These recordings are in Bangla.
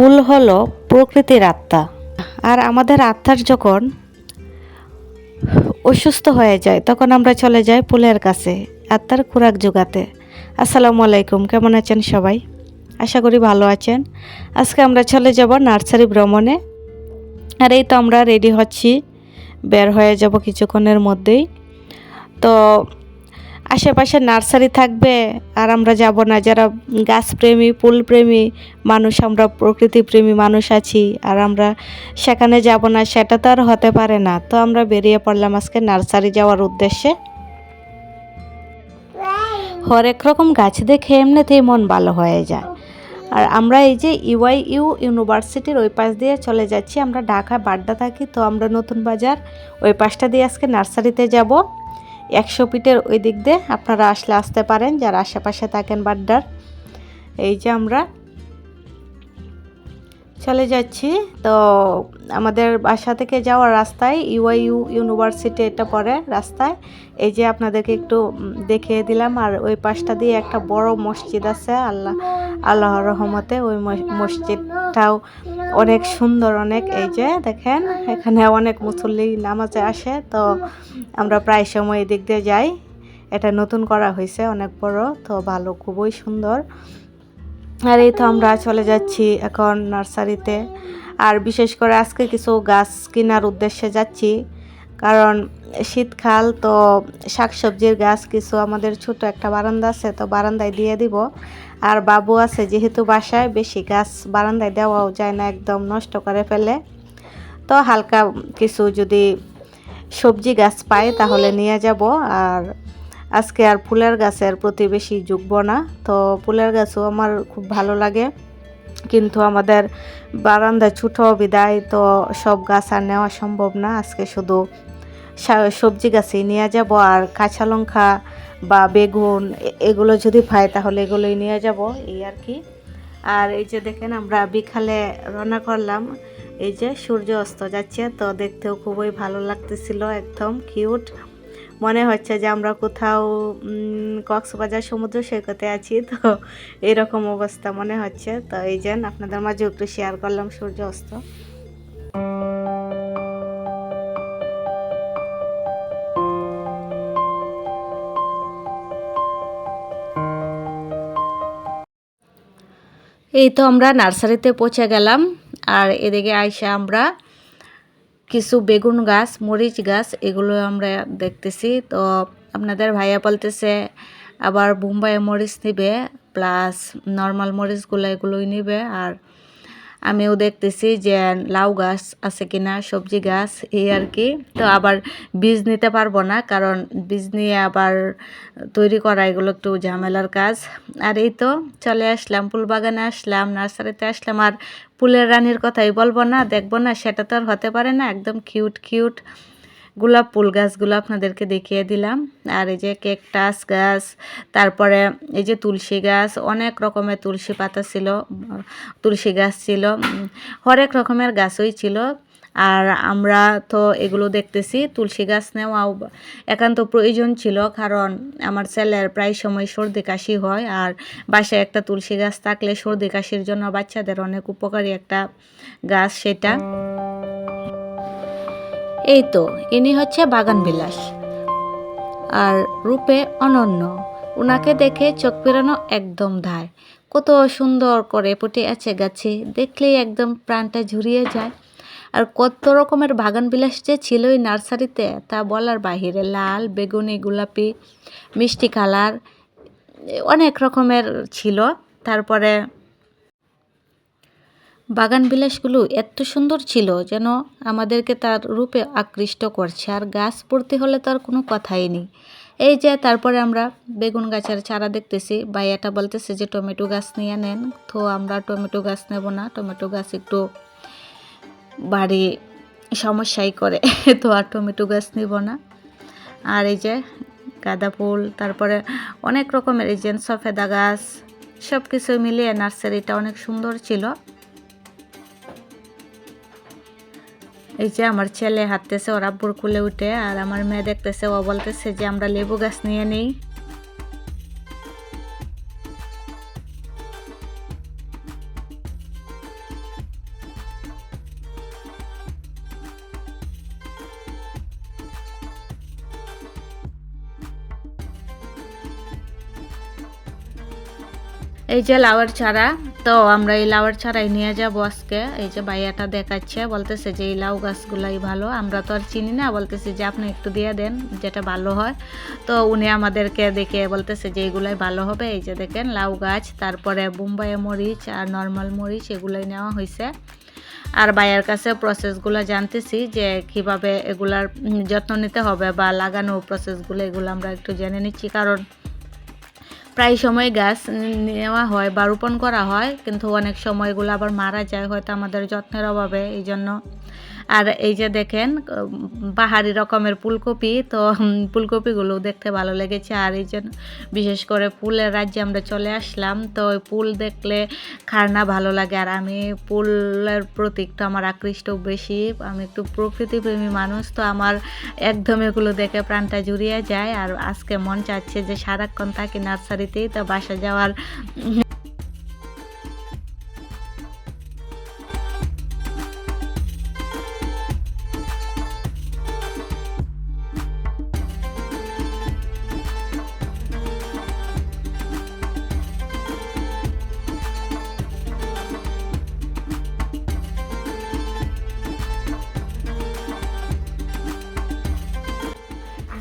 ফুল হলো প্রকৃতির আত্মা। আর আমাদের আত্মার যখন অসুস্থ হয়ে যায়, তখন আমরা চলে যাই ফুলের কাছে, আত্মার খোরাক জোগাতে। আসসালামু আলাইকুম, কেমন আছেন সবাই? আশা করি ভালো আছেন। আজকে আমরা চলে যাব নার্সারি ভ্রমণে। আর এই তো আমরা রেডি হচ্ছি, বের হয়ে যাব কিছুক্ষণের মধ্যেই। তো আশেপাশে নার্সারি থাকবে আর আমরা যাব না। যারা গাছপ্রেমী, ফুলপ্রেমী মানুষ, আমরা প্রকৃতিপ্রেমী মানুষ আছি আর আমরা সেখানে যাব না, সেটা তো আর হতে পারে না। তো আমরা বেরিয়ে পড়লাম আজকে নার্সারি যাওয়ার উদ্দেশ্যে। হরেক রকম গাছ দেখে এমনিতেই মন ভালো হয়ে যায়। আর আমরা এই যে ইউআই ইউ ইউনিভার্সিটির ওই পাশ দিয়ে চলে যাচ্ছি, আমরা ঢাকা বাড্ডা থাকি, তো আমরা নতুন বাজার ওই পাশটা দিয়ে আজকে নার্সারিতে যাব। একশো ফিটের ওই দিক দিয়ে আপনারা আসলে আসতে পারেন, যারা আশেপাশে থাকেন বাড্ডার। এই যে আমরা চলে যাচ্ছি। তো আমাদের বাসা থেকে যাওয়ার রাস্তায় ইউআইইউ ইউনিভার্সিটি এটা পড়ে রাস্তায়। এই যে আপনাদেরকে একটু দেখিয়ে দিলাম, আর ওই পাশটা দিয়ে একটা বড় মসজিদ আছে, আল্লাহ, আল্লাহর রহমতে ওই মস- মসজিদটাও অনেক সুন্দর, অনেক এই যে দেখেন, এখানে অনেক মুসল্লি নামাজে আসে, তো আমরা প্রায় সময় এদিক দিয়ে যাই। এটা নতুন করা হয়েছে, অনেক বড়, তো ভালো, খুবই সুন্দর। আর এই তো আমরা চলে যাচ্ছি এখন নার্সারিতে। আর বিশেষ করে আজকে কিছু গাছ কেনার উদ্দেশ্যে যাচ্ছি, কারণ শীতকাল, তো শাকসবজির গাছ, কিছু আমাদের ছোট একটা বারান্দা আছে, তো বারান্দায় দিয়ে দিব। আর বাবু আছে যেহেতু বাসায়, বেশি গাছ বারান্দায় দেওয়াও যায় না, একদম নষ্ট করে ফেলে। তো হালকা কিছু যদি সবজি গাছ পাই তাহলে নিয়ে যাব। আর আজকে আর ফুলের গাছের প্রতি বেশি ঝুঁকব না। তো ফুলের গাছও আমার খুব ভালো লাগে। কিন্তু আমাদের বারান্দায় ছোটো বিদায়, তো সব গাছ আর নেওয়া সম্ভব না। আজকে শুধু সবজি গাছই নিয়ে যাব। আর কাঁচা লঙ্কা বা বেগুন এগুলো যদি পাই তাহলে এগুলোই নিয়ে যাব, এই আর কি। আর এই যে দেখেন আমরা বিকালে রান্না করলাম, এই যে সূর্য অস্ত যাচ্ছে, তো দেখতেও খুবই ভালো লাগতেছিল, একদম কিউট মনে হচ্ছে যে আমরা কোথাও কক্সবাজার সমুদ্র সৈকতে আছি, তো এরকম অবস্থা মনে হচ্ছে। তো এই যে আপনাদের মাঝে একটু শেয়ার করলাম সূর্য অস্ত। এই তো আমরা নার্সারিতে পৌঁছে গেলাম। আর এদিকে আইসে আমরা কিছু বেগুন গাছ, মরিচ গাছ, এগুলো আমরা দেখতেছি। তো আপনাদের ভাইয়া বলতেছে, আবার বোম্বাই মরিচ নিবে, প্লাস নর্মাল মরিচগুলো এগুলোই নিবে। আর আমিও দেখতেছি যে লাউ গাছ আছে কিনা, সবজি গাছ, এই আর কি। তো আবার বীজ নিতে পারব না, কারণ বীজ নিয়ে আবার তৈরি করা এগুলো একটু ঝামেলার কাজ। আর এই তো চলে আসলাম ফুল বাগানে আসলাম, নার্সারিতে আসলাম, আর ফুলের রানীর কথাই বলব না, দেখব না, সেটা তো আর হতে পারে না, একদম কিউট কিউট। গোলাপ ফুল গাছগুলো আপনাদেরকে দেখিয়ে দিলাম। আর এই যে কেকটাস গাছ, তারপরে এই যে তুলসী গাছ, অনেক রকমের তুলসী পাতা ছিল, তুলসী গাছ ছিল হরেক রকমের গাছই ছিল। আর আমরা তো এগুলো দেখতেছি, তুলসী গাছ নেওয়াও একান্ত প্রয়োজন ছিল, কারণ আমার ছেলের প্রায় সময় সর্দি কাশি হয়। আর বাসায় একটা তুলসী গাছ থাকলে সর্দি কাশির জন্য বাচ্চাদের অনেক উপকারী একটা গাছ সেটা। এই তো, ইনি হচ্ছে বাগান বিলাস আর রূপে অনন্য ওনাকে দেখে চোখ ফেরানো একদম ধায় কত সুন্দর করে ফুটে আছে গাছে, দেখলেই একদম প্রাণটা ঝুরিয়ে যায়। আর কত রকমের বাগান বিলাস যে ছিল এই নার্সারিতে, তা বলার বাহিরে লাল, বেগুনি, গোলাপি, মিষ্টি কালার অনেক রকমের ছিল। তারপরে বাগান বিলাসগুলো এত সুন্দর ছিল যেন আমাদেরকে তার রূপে আকৃষ্ট করছে, আর গাছ পড়তে হলে তার কোনো কথাই নেই। এই যে তারপরে আমরা বেগুন গাছের চারা দেখতেছি, ভাইয়াটা বলতেছে যে টমেটো গাছ নিয়ে নেন, তো আমরা টমেটো গাছ নেব না, টমেটো গাছ একটু বাড়ি সমস্যাই করে, তো আর টমেটো গাছ নিব না। আর এই যে গাঁদা ফুল, তারপরে অনেক রকমের এই যে সফেদা গাছ সব কিছু মিলিয়ে নার্সারিটা অনেক সুন্দর ছিল। এই যে আমার ছেলে হাঁটতেছে ওর আব্বুর কুলে উঠে আর আমার মেয়ে দেখতেছে ও বলতেছে যে আমরা লেবু গাছ নিয়ে নেই এই যে লাউয়ের চারা তো আমরা এই লাউয়ের চারাই নিয়ে যাব আজকে। এই যে ভাইয়াটা দেখাচ্ছে, বলতেছে যে এই লাউ গাছগুলাই ভালো। আমরা তো আর চিনি না, বলতেছি যে আপনি একটু দিয়ে দেন, যেটা ভালো হয়। তো উনি আমাদেরকে দেখে বলতেছে যে এইগুলাই ভালো হবে। এই যে দেখেন লাউ গাছ, তারপরে বোম্বাই মরিচ আর নর্মাল মরিচ, এগুলাই নেওয়া হয়েছে আর ভাইয়ের কাছে প্রসেসগুলো জানতেছি যে কীভাবে এগুলার যত্ন নিতে হবে বা লাগানো প্রসেসগুলো এগুলো আমরা একটু জেনে নিচ্ছি। কারণ প্রায় সময় গাছ নেওয়া হয় বা রোপণ করা হয়। কিন্তু অনেক সময়গুলো আবার মারা যায় হয়তো আমাদের যত্নের অভাবে। এই জন্য আর এই যে দেখেন, পাহাড়ি রকমের ফুলকপি, তো ফুলকপিগুলো দেখতে ভালো লেগেছে। আর এই যে বিশেষ করে ফুলের রাজ্যে আমরা চলে আসলাম, তো ওই ফুল দেখলে খারনা ভালো লাগে। আর আমি ফুলের প্রতি একটু আমার আকৃষ্ট বেশি। আমি একটু প্রকৃতিপ্রেমী মানুষ, তো আমার একদম এগুলো দেখে প্রাণটা জুড়িয়ে যায়। আর আজকে মন চাচ্ছে যে সারাক্ষণ থাকি নার্সারিতেই, তো বাসা যাওয়ার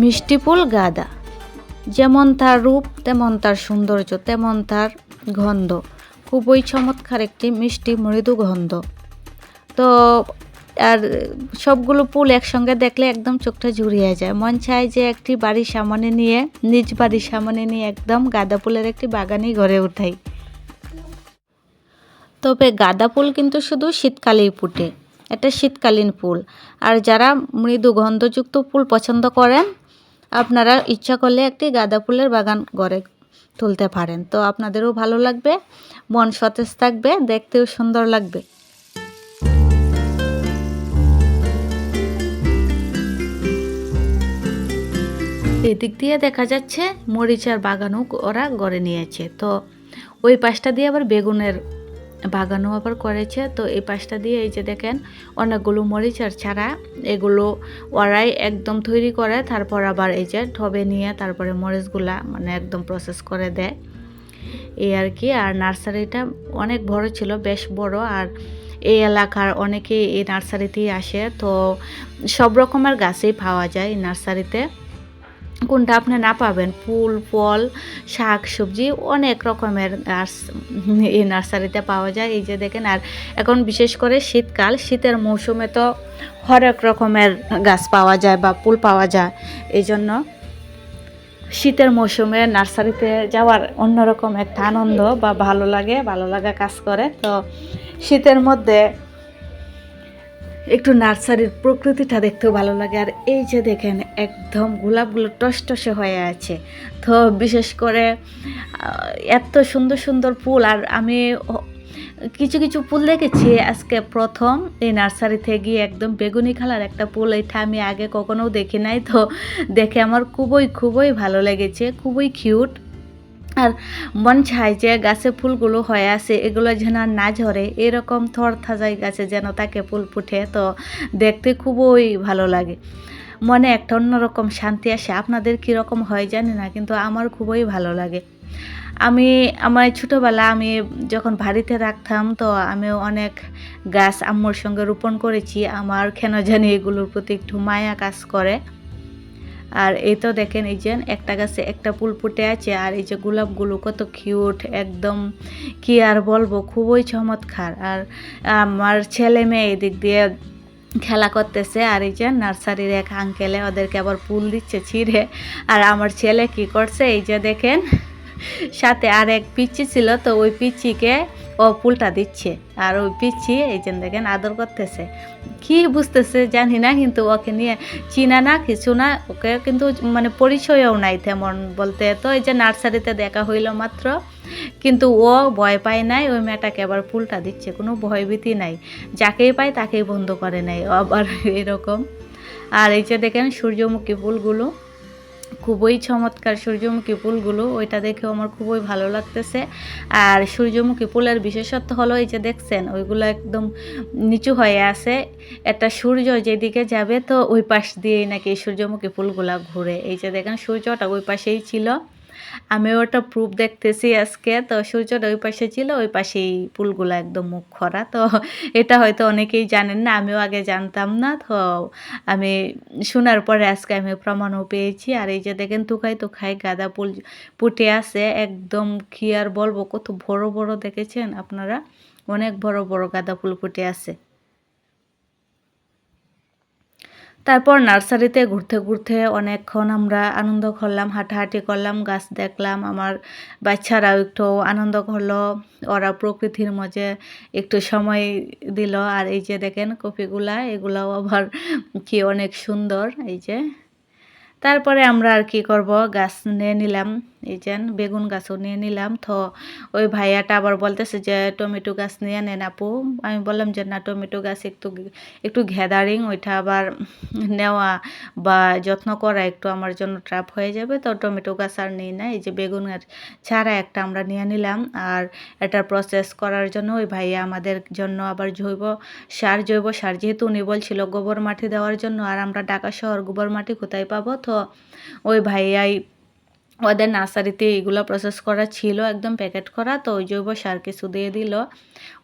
মিষ্টি ফুল গাঁদা। যেমন তার রূপ, তেমন তার সৌন্দর্য, তেমন তার গন্ধ। খুবই চমৎকার একটি মিষ্টি মৃদু গন্ধ। তো, আর সবগুলো ফুল একসঙ্গে দেখলে একদম চোখটা জুড়িয়ে যায়। মন চায় যে একটি বাড়ির সামনে নিয়ে, নিজ বাড়ির সামনে নিয়ে একদম গাঁদা ফুলের একটি বাগানই গড়ে উঠাই তবে গাঁদা ফুল কিন্তু শুধু শীতকালেই ফুটে, এটা শীতকালীন ফুল। আর যারা মৃদু গন্ধযুক্ত ফুল পছন্দ করেন আপনারা ইচ্ছা করলে একটি গাঁদা ফুলের বাগান গড়ে তুলতে পারেন। তো আপনাদেরও ভালো লাগবে, মন সতেজ থাকবে, দেখতেও সুন্দর লাগবে। এদিক দিয়ে দেখা যাচ্ছে মরিচার বাগানও ওরা গড়ে নিয়েছে। তো ওই পাশটা দিয়ে আবার বেগুনের বাগানও আবার করেছে। তো এই পাশটা দিয়ে এই যে দেখেন, অনেকগুলো মরিচার ছাড়া এগুলো ওরাই একদম তৈরি করে, তারপর আবার এই যে ঠবে নিয়ে তারপরে মরিচগুলা মানে একদম প্রসেস করে দেয়। এই আর কি, আর নার্সারিটা অনেক বড় ছিল, বেশ বড়, আর এই এলাকার অনেকেই এই নার্সারিতেই আসে। তো সব রকমের গাছেই পাওয়া যায় এই নার্সারিতে। কোনটা আপনি না পাবেন? ফুল, ফল, শাক, সবজি, অনেক রকমের এই নার্সারিতে পাওয়া যায়। এই যে দেখেন, আর এখন বিশেষ করে শীতকাল, শীতের মৌসুমে তো হরেক রকমের গাছ পাওয়া যায় বা ফুল পাওয়া যায়। এই জন্য শীতের মৌসুমে নার্সারিতে যাওয়ার অন্যরকম একটা আনন্দ বা ভালো লাগে, ভালো লাগা কাজ করে। তো শীতের মধ্যে একটু নার্সারির প্রকৃতিটা দেখতেও ভালো লাগে। আর এই যে দেখেন, একদম গোলাপগুলো টসটসে হয়ে আছে। তো বিশেষ করে এত সুন্দর সুন্দর ফুল। আর আমি কিছু কিছু ফুল দেখেছি। আজকে প্রথম এই নার্সারিতে গিয়ে একদম বেগুনি কালার একটা ফুল। এটা আমি আগে কখনো দেখি নাই। তো দেখে আমার খুবই খুবই ভালো লেগেছে। খুবই কিউট। আর মন চায় যে গাছে ফুলগুলো হয়ে আছে, এগুলো যেন না ঝরে। এরকম থর থাজাই গাছে যেন তাকে ফুল ফুটে, তো দেখতে খুবই ভালো লাগে। মনে একটা অন্যরকম শান্তি আসে। আপনাদের কীরকম হয় জানি না, কিন্তু আমার খুবই ভালো লাগে। আমি, আমার ছোটোবেলা আমি যখন বাড়িতে রাখতাম তো আমি অনেক গাছ আম্মুর সঙ্গে রোপণ করেছি। আমার কেন জানি এগুলোর প্রতি একটু মায়া কাজ করে। আর এই তো দেখেন এই যে একটা গাছে একটা ফুল ফুটে আছে, আর এই যে গোলাপগুলো কত কিউট একদম কি আর বলব, খুবই চমৎকার। আর আমার ছেলে মেয়ে এদিক দিয়ে খেলা করতেছে, আর এই যে নার্সারির এক আঙ্কেলে ওদেরকে আবার ফুল দিচ্ছে ছিঁড়ে। আর আমার ছেলে কি করছে, এই যে দেখেন, সাথে আর এক পিচ্ছি ছিল, তো ওই পিচ্ছিকে ও ফুলটা দিচ্ছে। আর ওই পিচ্ছি এই যে দেখেন আদর করতেছে। কি বুঝতেছে জানি না, কিন্তু ওকে নিয়ে চিনা না, কিছু না, ওকে কিন্তু মানে পরিচয়ও নাই তেমন বলতে। তো এই যে নার্সারিতে দেখা হইল মাত্র, কিন্তু ও ভয় পায় নাই, ওই মেয়েটাকে আবার ফুলটা দিচ্ছে, কোনো ভয়ভীতি নাই। যাকেই পায় তাকেই বন্ধ করে নাই ও আবার এরকম। আর এই যে দেখেন সূর্যমুখী ফুলগুলো খুবই চমৎকার সূর্যমুখী ফুলগুলো, ওইটা দেখেও আমার খুবই ভালো লাগতেছে। আর সূর্যমুখী ফুলের বিশেষত্ব হলো এই যে দেখছেন, ওইগুলো একদম নিচু হয়ে আছে। একটা সূর্য যেদিকে যাবে তো ওই পাশ দিয়েই নাকি সূর্যমুখী ফুলগুলা ঘুরে। এই যে দেখেন, সূর্যটা ওই পাশেই ছিল। আমিও ওটা প্রুফ দেখতেছি আজকে। তো সূর্যটা ওই পাশে ছিল, ওই পাশেই ফুলগুলো একদম মুখ খরা। তো এটা হয়তো অনেকেই জানেন না, আমিও আগে জানতাম না। তো আমি শোনার পরে আজকে আমি প্রমাণও পেয়েছি। আর এই যে দেখেন তুখাই তুখাই গাঁদা ফুল ফুটে আছে, একদম কি আর বলব, কত বড় বড় দেখেছেন আপনারা? অনেক বড় বড় গাঁদা ফুল ফুটে আছে। তারপর নার্সারিতে ঘুরতে ঘুরতে অনেকক্ষণ আমরা আনন্দ করলাম, হাঁটাহাঁটি করলাম, গাছ দেখলাম, আমার বাচ্চারাও একটু আনন্দ করল, ওরা প্রকৃতির মাঝে একটু সময় দিল। আর এই যে দেখেন কপিগুলা, এগুলাও আবার কি অনেক সুন্দর, এই যে। তারপরে আমরা আর কি করব, গাছ নিয়ে নিলাম। এই যে বেগুন গাছও নিয়ে নিলাম। তো ওই ভাইয়াটা আবার বলতেছে যে, টমেটো গাছ নিয়ে নেন আপু। আমি বললাম যে, না, টমেটো গাছ একটু একটু ঘেদারিং ওইটা আবার নেওয়া বা যত্ন করা একটু আমার জন্য ট্রাপ হয়ে যাবে। তো টমেটো গাছ আর নিই না, এই যে বেগুন গাছ ছাড়া একটা আমরা নিয়ে নিলাম। আর এটার প্রসেস করার জন্য ওই ভাইয়া আমাদের জন্য আবার জৈব সার জৈব সার যেহেতু উনি বলছিল গোবর মাটি দেওয়ার জন্য, আর আমরা ঢাকা শহর গোবর মাটি কোথায় পাবো? তো ওই ভাইয়াই ওদের নার্সারিতে এগুলো প্রসেস করা ছিল, একদম প্যাকেট করা, তো ওই জৈব সার কিছু দিয়ে দিল।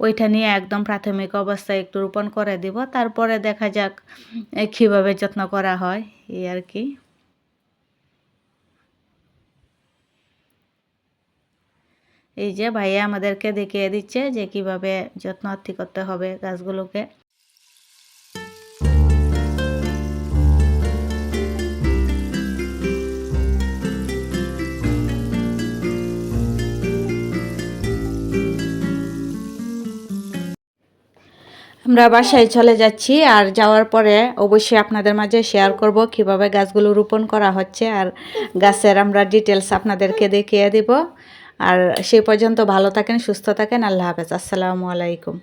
ওইটা নিয়ে একদম প্রাথমিক অবস্থায় একটু রোপণ করে দিব। তারপরে দেখা যাক কীভাবে যত্ন করা হয়, এই আর কি। এই যে ভাইয়া আমাদেরকে দেখিয়ে দিচ্ছে যে কীভাবে যত্ন করতে হবে গাছগুলোকে। আমরা বাসায় চলে যাচ্ছি আর যাওয়ার পরে অবশ্যই আপনাদের মাঝে শেয়ার করব কীভাবে গাছগুলো রোপণ করা হচ্ছে আর গাছের আমরা ডিটেলস আপনাদেরকে দেখিয়ে দেব। আর সেই পর্যন্ত ভালো থাকেন, সুস্থ থাকেন। আল্লাহ হাফেজ। আসসালামু আলাইকুম।